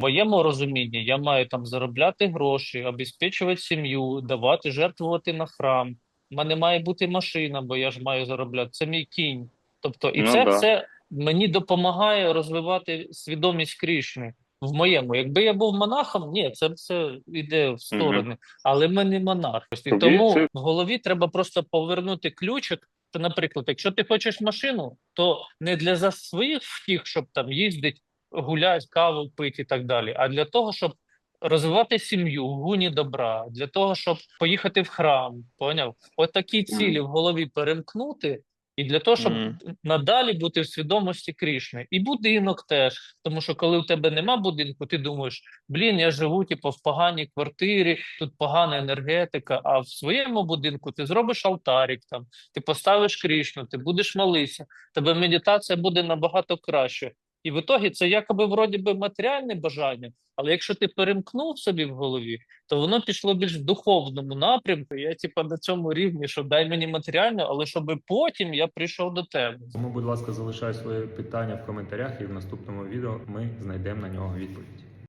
В моєму розумінні я маю там заробляти гроші, обезпечувати сім'ю, давати, жертвувати на храм. У мене має бути машина, бо я ж маю заробляти. Це мій кінь. Тобто, і Ну це да. все мені допомагає розвивати свідомість Крішни. В моєму, якби я був монахом, ні, це все йде в сторони, але ми не монарх. І Тобі тому це- в голові треба просто повернути ключик. Що, наприклад, якщо ти хочеш машину, то не для за своїх втіх, щоб там їздити, гуляти, каву пити і так далі, а для того, щоб розвивати сім'ю в гуні добра, для того, щоб поїхати в храм. Поняв? От такі цілі в голові перемкнути, і для того, щоб Мгм. надалі бути в свідомості Крішни. І будинок теж. Тому що коли у тебе нема будинку, ти думаєш, блін, я живу типу, в поганій квартирі, тут погана енергетика. А в своєму будинку ти зробиш алтарик, там, ти поставиш Крішну, ти будеш молитися, тебе медитація буде набагато краще. І в ітогі це якоби вроді би матеріальне бажання, але якщо ти перемкнув собі в голові, то воно пішло більш в духовному напрямку. Я типа на цьому рівні, що дай мені матеріально, але щоб потім я прийшов до тебе. Тому, будь ласка, залишай своє питання в коментарях, і в наступному відео ми знайдемо на нього відповідь.